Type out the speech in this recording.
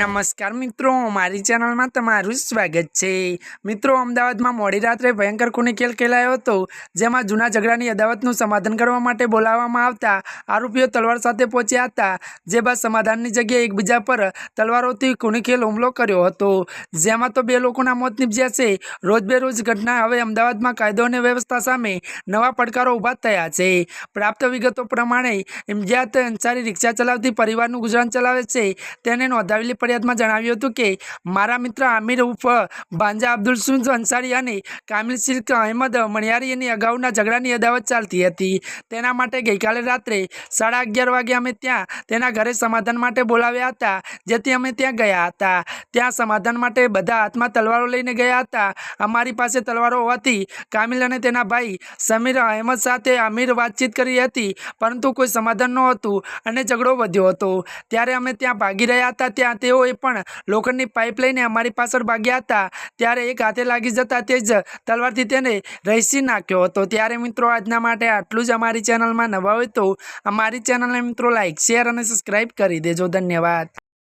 નમસ્કાર મિત્રો, મારી ચેનલમાં તમારું સ્વાગત છે. મિત્રો, અમદાવાદમાં મોડી રાત્રે ભયંકર ખૂની ખેલ ખેલાયો હતો, જેમાં જૂના ઝઘડાની અદાવતનું સમાધાન કરવા માટે બોલાવવામાં આવતા આરોપીઓ તલવાર સાથે પહોંચ્યા હતા, જે બાદ સમાધાનની જગ્યાએ એકબીજા પર તલવારોથી ખૂની ખેલ હુમલો કર્યો હતો. જેમાં તો બે લોકોના મોત નીપજ્યા છે. રોજબેરોજ ઘટના હવે અમદાવાદમાં કાયદો અને વ્યવસ્થા સામે નવા પડકારો ઊભા થયા છે. પ્રાપ્ત વિગતો પ્રમાણે ઇમજિયાત અંસારી રિક્ષા ચલાવતી પરિવારનું ગુજરાન ચલાવે છે. તેને નોંધાવેલી ફરિયાદમાં જણાવ્યું હતું કે, મારા મિત્ર આમિર ઉફ બાંજા અબ્દુલ સુંજ અંસારી અને કામિલ શિલ્ક અહેમદ મણિયારીની અગાઉના ઝઘડાની અદાવત ચાલતી હતી. તેના માટે ગઈકાલે રાત્રે સાડા અગિયાર વાગે અમે ત્યાં તેના ઘરે સમાધાન માટે બોલાવ્યા હતા, જેથી અમે ત્યાં ગયા હતા. ત્યાં સમાધાન માટે બધા હાથમાં તલવારો લઈને ગયા હતા. અમારી પાસે તલવારો હોવાથી કામિલ અને તેના ભાઈ સમીર અહેમદ સાથે અમીર વાતચીત કરી હતી, પરંતુ કોઈ સમાધાન નહોતું અને ઝઘડો વધ્યો હતો. ત્યારે અમે ત્યાં ભાગી રહ્યા હતા. ત્યાં તેઓએ પણ લોખંડની પાઇપ લઈને અમારી પાછળ ભાગ્યા હતા. ત્યારે એક હાથે લાગી જતા તે જ તલવારથી તેને રહીસી નાખ્યો હતો. ત્યારે મિત્રો, આજના માટે આટલું જ અમારી ચેનલમાં નવા હોય તો અમારી ચેનલને મિત્રો લાઇક શેર અને સબસ્ક્રાઈબ કરી દેજો. ધન્યવાદ.